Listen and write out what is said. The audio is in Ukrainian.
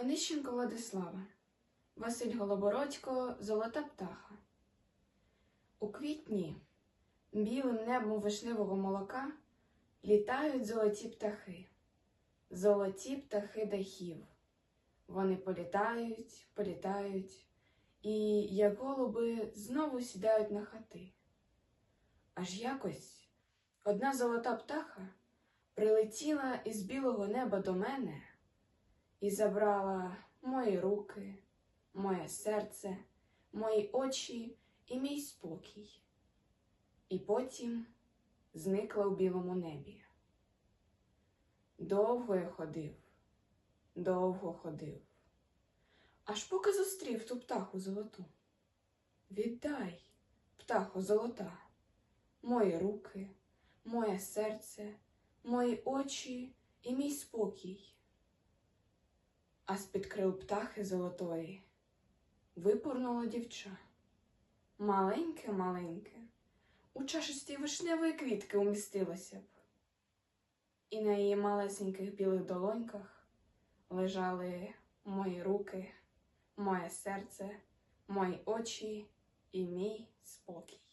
Онищенко Владислава, Василь Голобородько, Золота птаха. У квітні білим небом вишневого молока літають золоті птахи, золоті птахи дахів. Вони політають, політають, і, як голуби, знову сідають на хати. Аж якось одна золота птаха прилетіла із білого неба до мене і забрала мої руки, моє серце, мої очі і мій спокій. І потім зникла у білому небі. Довго я ходив, довго ходив, аж поки зустрів ту птаху золоту. Віддай, птахо золота, мої руки, моє серце, мої очі і мій спокій. А з-під крил птахи золотої випорнуло дівча. Маленьке, маленьке, у чашисті вишневої квітки умістилося б. І на її малесеньких білих долоньках лежали мої руки, моє серце, мої очі і мій спокій.